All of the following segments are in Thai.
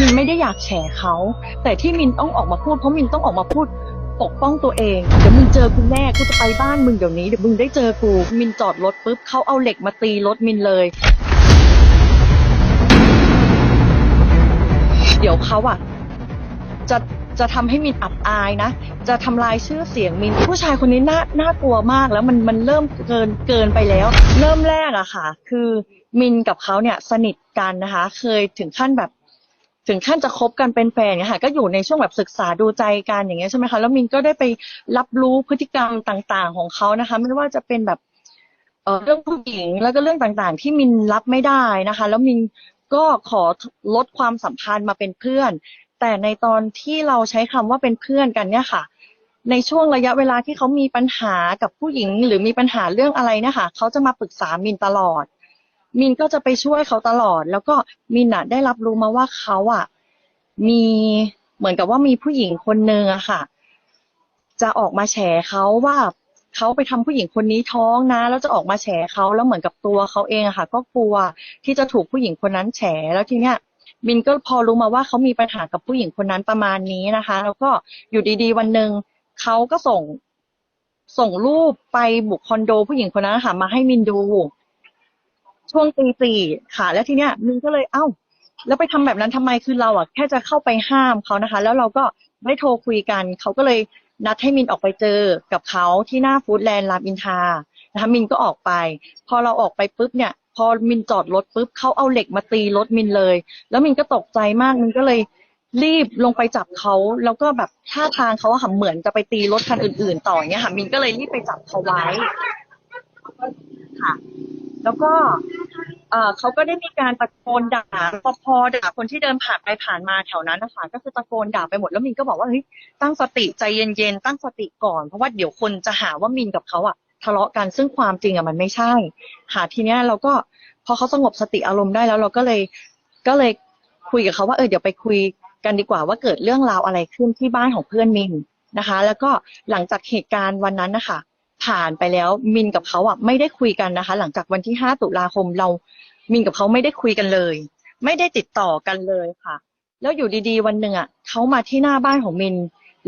มินไม่ได้อยากแฉเขา แต่ที่มินต้องออกมาพูดเพราะมินต้องออกมาพูดปกป้องตัวเอง เดี๋ยวมึงเจอกูแน่กูจะไปบ้านมึงเดี๋ยวนี้เดี๋ยวมึงได้เจอกู มินจอดรถปุ๊บเขาเอาเหล็กมาตีรถมินเลย เดี๋ยวเขาอะจะจะทำให้มินอับอายนะ จะทำลายชื่อเสียงมิน ผู้ชายคนนี้น่าน่ากลัวมากแล้วมันมันเริ่มเกินเกินไปแล้ว เริ่มแรกอะค่ะ คือมินกับเขาเนี่ยสนิทกันนะคะ เคยถึงขั้นแบบ ถึงขั้นจะคบกันเป็นแฟนเนี่ยค่ะก็อยู่ในช่วงแบบศึกษาดูใจกันอย่างเงี้ยใช่ไหมคะแล้วมินก็ได้ไปรับรู้พฤติกรรมต่างๆ ของเขานะคะ ไม่ว่าจะเป็นแบบเออเรื่องผู้หญิงแล้วก็เรื่องต่างๆ ที่มินรับไม่ได้นะคะ แล้วมินก็ขอลดความสัมพันธ์มาเป็นเพื่อน แต่ในตอนที่เราใช้คำว่าเป็นเพื่อนกันเนี่ยค่ะ ในช่วงระยะเวลาที่เขามีปัญหากับผู้หญิง หรือมีปัญหาเรื่องอะไรเนะคะเขาจะมาปรึกษามินตลอด มินก็จะไปช่วยเขาตลอด แล้วก็มินอะได้รับรู้มาว่าเขาอะมีเหมือนกับว่ามีผู้หญิงคนนึงอะค่ะ จะออกมาแฉเขาว่าเขาไปทำผู้หญิงคนนี้ท้องนะ แล้วจะออกมาแฉเขาแล้วเหมือนกับตัวเขาเองอะค่ะ ก็กลัวที่จะถูกผู้หญิงคนนั้นแฉแล้วทีเนี้ยมินก็พอรู้มาว่าเขามีปัญหากับผู้หญิงคนนั้นประมาณนี้นะคะ แล้วก็อยู่ดีๆ วันหนึ่งเขาก็ส่งส่งรูปไปบุกคอนโดผู้หญิงคนนั้นนะคะมาให้มินดู ช่วงตีสี่ค่ะ แล้วทีเนี้ยมินก็เลยเอ้า แล้วไปทำแบบนั้นทำไมคือเราอะแค่จะเข้าไปห้ามเขานะคะ แล้วเราก็ได้โทรคุยกัน เขาก็เลยนัดให้มินออกไปเจอกับเขาที่หน้าฟู้ดแลนด์รามอินทานะคะมินก็ออกไป พอเราออกไปปุ๊บเนี่ย พอมินจอดรถปุ๊บเขาเอาเหล็กมาตีรถมินเลย แล้วมินก็ตกใจมากมินก็เลยรีบลงไปจับเขาแล้วก็แบบท่าทางเขาอะค่ะเหมือนจะไปตีรถคันอื่น ๆ ต่อเงี้ยค่ะมินก็เลยรีบไปจับเขาไว้ ค่ะ แล้วก็เอ่อเขาก็ได้มีการตะโกนด่าปภด่าคนที่เดินผ่านไปผ่านมาแถวนั้นนะคะก็คือตะโกนด่าไปหมดแล้วมินก็บอกว่าเฮ้ยตั้งสติใจเย็นๆตั้งสติก่อนเพราะว่าเดี๋ยวคนจะหาว่ามินกับเขาอะทะเลาะกันซึ่งความจริงอะมันไม่ใช่ ค่ะทีเนี้ยเราก็พอเขาสงบสติอารมณ์ได้แล้วเราก็เลยก็เลยคุยกับเขาว่าเออเดี๋ยวไปคุยกันดีกว่าว่าเกิดเรื่องราวอะไรขึ้นที่บ้านของเพื่อนมินนะคะ แล้วก็หลังจากเหตุการณ์วันนั้นนะคะ ผ่านไปแล้วมินกับเขาอะไม่ได้คุยกันนะคะ หลังจากวันที่ 5 ตุลาคมเรามินกับเขาไม่ได้คุยกันเลย ไม่ได้ติดต่อกันเลยค่ะ แล้วอยู่ดีๆ วันหนึ่งอะเขามาที่หน้าบ้านของมิน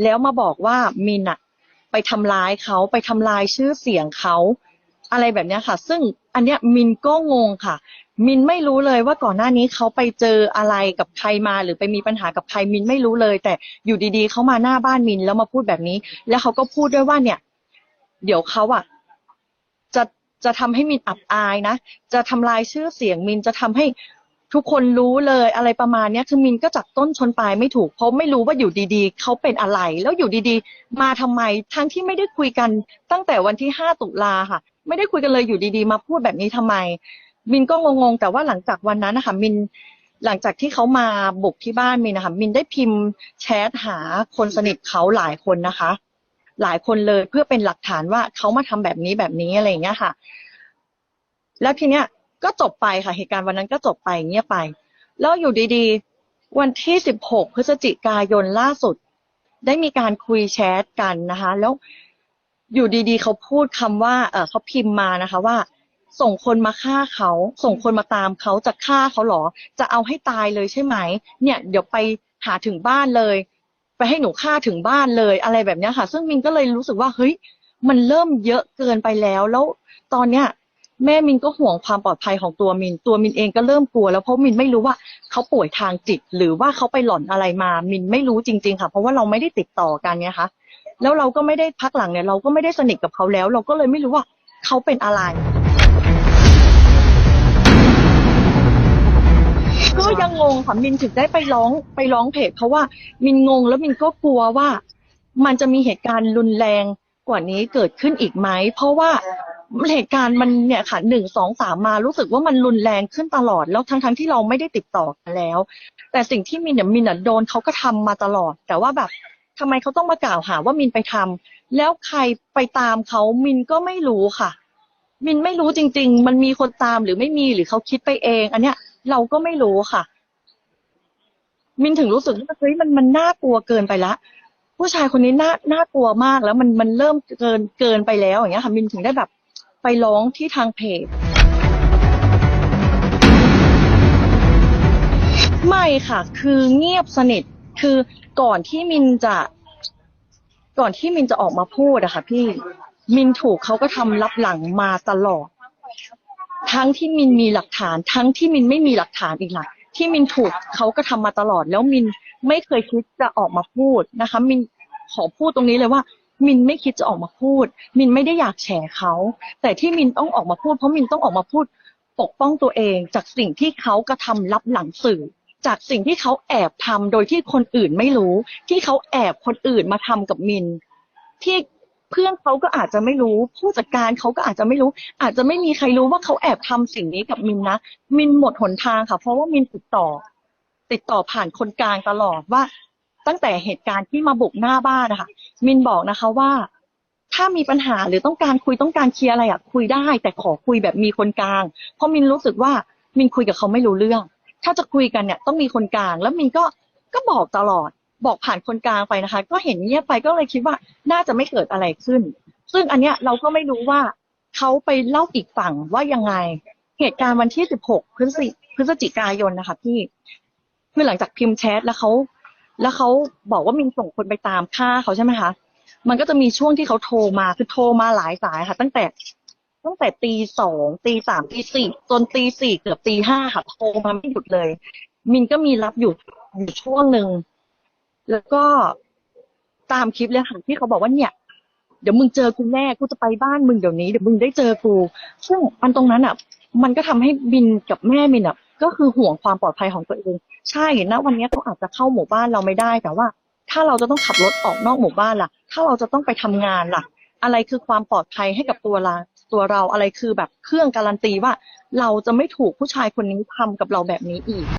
แล้วมาบอกว่ามินอะ ไปทำร้ายเขาไปทำลายชื่อเสียงเขาอะไรแบบเนี้ยค่ะ ซึ่งอันเนี้ยมินก็งงค่ะ มินไม่รู้เลยว่าก่อนหน้านี้เขาไปเจออะไรกับใครมาหรือไปมีปัญหากับใครมินไม่รู้เลย แต่อยู่ดีๆเขามาหน้าบ้านมินแล้วมาพูดแบบนี้ แล้วเขาก็พูดด้วยว่าเนี่ย เดี๋ยวเขาอะจะจะทำให้มินอับอายนะ จะทำลายชื่อเสียงมินจะทำให้ทุกคนรู้เลยอะไรประมาณเนี้ยคือมินก็จับต้นชนปลายไม่ถูก เพราะไม่รู้ว่าอยู่ดีๆ เขาเป็นอะไร แล้วอยู่ดีๆ มาทำไมทั้งที่ไม่ได้คุยกันตั้งแต่วันที่ห้าตุลาค่ะ ไม่ได้คุยกันเลยอยู่ดีๆ มาพูดแบบนี้ทำไม มินก็งงๆ แต่ว่าหลังจากวันนั้นนะคะมินหลังจากที่เขามาบุกที่บ้านมินนะคะมินได้พิมพ์แชทหาคนสนิทเขาหลายคนนะคะ หลายคนเลยเพื่อเป็นหลักฐานว่าเขามาทำแบบนี้แบบนี้อะไรอย่างเงี้ยค่ะ แล้วทีเนี้ยก็จบไปค่ะเหตุการณ์วันนั้นก็จบไปเงียบไป แล้วอยู่ดีๆ วันที่ 16 พฤศจิกายนล่าสุด ได้มีการคุยแชทกันนะคะ แล้วอยู่ดีๆ เขาพูดคำว่า เออเขาพิมพ์มานะคะว่า ส่งคนมาฆ่าเขา ส่งคนมาตามเขาจะฆ่าเขาหรอ จะเอาให้ตายเลยใช่ไหม เนี่ย เดี๋ยวไปหาถึงบ้านเลย ไปให้หนูฆ่าถึงบ้านเลยอะไรแบบนี้ค่ะ ซึ่งมินก็เลยรู้สึกว่าเฮ้ยมันเริ่มเยอะเกินไปแล้ว แล้วตอนเนี้ยแม่มินก็ห่วงความปลอดภัยของตัวมิน ตัวมินเองก็เริ่มกลัวแล้วเพราะมินไม่รู้ว่าเขาป่วยทางจิต หรือว่าเขาไปหลอนอะไรมา มินไม่รู้จริง ๆ ค่ะ เพราะว่าเราไม่ได้ติดต่อกันเนี่ยค่ะแล้วเราก็ไม่ได้พักหลังเนี่ยเราก็ไม่ได้สนิทกับเขาแล้ว เราก็เลยไม่รู้ว่าเขาเป็นอะไร ก็ยังงงค่ะมินถึงได้ไปร้องไปร้องเพจเพราะว่ามินงงแล้วมินก็กลัวว่า มันจะมีเหตุการณ์รุนแรงกว่านี้เกิดขึ้นอีกไหมเพราะว่าเหตุการณ์มันเนี่ยค่ะหนึ่งสองสามมารู้สึกว่ามันรุนแรงขึ้นตลอดแล้วทั้งทั้งๆที่เราไม่ได้ติดต่อกันแล้ว แต่สิ่งที่มินเนี่ยมินน่ะโดนเขาก็ทำมาตลอด แต่ว่าแบบทำไมเขาต้องมากล่าวหาว่ามินไปทำแล้วใครไปตามเขามินก็ไม่รู้ค่ะ มินไม่รู้จริง ๆ มันมีคนตามหรือไม่มีหรือเขาคิดไปเอง อันเนี้ย เราก็ไม่รู้ค่ะ มินถึงรู้สึกว่าเฮ้ยมันมันน่ากลัวเกินไปละ ผู้ชายคนนี้น่าน่ากลัวมากแล้วมันมันเริ่มเกินเกินไปแล้วอย่างเงี้ยค่ะมินถึงได้แบบไปร้องที่ทางเพจไม่ค่ะ คือเงียบสนิท คือก่อนที่มินจะ ก่อนที่มินจะออกมาพูดอะค่ะ พี่ มินถูกเขาก็ทำรับหลังมาตลอด ทั้งที่มินมีหลักฐาน ทั้งที่มินไม่มีหลักฐานอีกหลักที่มินถูกเขาก็ทำมาตลอด แล้วมินไม่เคยคิดจะออกมาพูดนะคะ มินขอพูดตรงนี้เลยว่า มินไม่คิดจะออกมาพูด มินไม่ได้อยากแฉเขา แต่ที่มินต้องออกมาพูด เพราะมินต้องออกมาพูด ปกป้องตัวเอง จากสิ่งที่เขากระทำรับหลังสื่อ จากสิ่งที่เขาแอบทำโดยที่คนอื่นไม่รู้ ที่เขาแอบคนอื่นมาทำกับมิน ที่ เพื่อนเขาก็อาจจะไม่รู้ ผู้จัดการเขาก็อาจจะไม่รู้ อาจจะไม่มีใครรู้ว่าเขาแอบทำสิ่งนี้กับมินนะมินหมดหนทางค่ะ เพราะว่ามินติดต่อ ติดต่อผ่านคนกลางตลอดว่า ตั้งแต่เหตุการณ์ที่มาบุกหน้าบ้านนะคะมินบอกนะคะว่า ถ้ามีปัญหาหรือต้องการคุยต้องการเคลียร์อะไรอะคุยได้ แต่ขอคุยแบบมีคนกลาง เพราะมินรู้สึกว่ามินคุยกับเขาไม่รู้เรื่อง ถ้าจะคุยกันเนี่ยต้องมีคนกลาง แล้วมินก็ก็บอกตลอด บอกผ่านคนกลางไปนะคะ ก็เห็นเงียบไปก็เลยคิดว่าน่าจะไม่เกิดอะไรขึ้น ซึ่งอันเนี้ยเราก็ไม่รู้ว่าเขาไปเล่าอีกฝั่งว่ายังไง เหตุการณ์วันที่ 16 พฤศจิพฤศจิกายนนะคะพี่คือหลังจากพิมพ์แชทแล้วเขาแล้วเขาบอกว่ามินส่งคนไปตามฆ่าเขาใช่ไหมคะมันก็จะมีช่วงที่เขาโทรมาคือโทรมาหลายสายค่ะ ตั้งแต่ตั้งแต่ตีสองตีสามตีสี่จนตีสี่เกือบตีห้าค่ะโทรมาไม่หยุดเลย มินก็มีรับอยู่อยู่ช่วงหนึ่ง แล้วก็ตามคลิปเลยค่ะที่เขาบอกว่าเนี่ย เดี๋ยวมึงเจอกูแน่กูจะไปบ้านมึงเดี๋ยวนี้เดี๋ยวมึงได้เจอกู ซึ่งอันตรงนั้นอะ มันก็ทำให้บินกับแม่มินอะก็คือห่วงความปลอดภัยของตัวเอง ใช่นะวันนี้เขาอาจจะเข้าหมู่บ้านเราไม่ได้แต่ว่า ถ้าเราจะต้องขับรถออกนอกหมู่บ้านล่ะ ถ้าเราจะต้องไปทำงานล่ะ อะไรคือความปลอดภัยให้กับตัวเราตัวเราอะไรคือแบบเครื่องการันตีว่า เราจะไม่ถูกผู้ชายคนนี้ทำกับเราแบบนี้อีก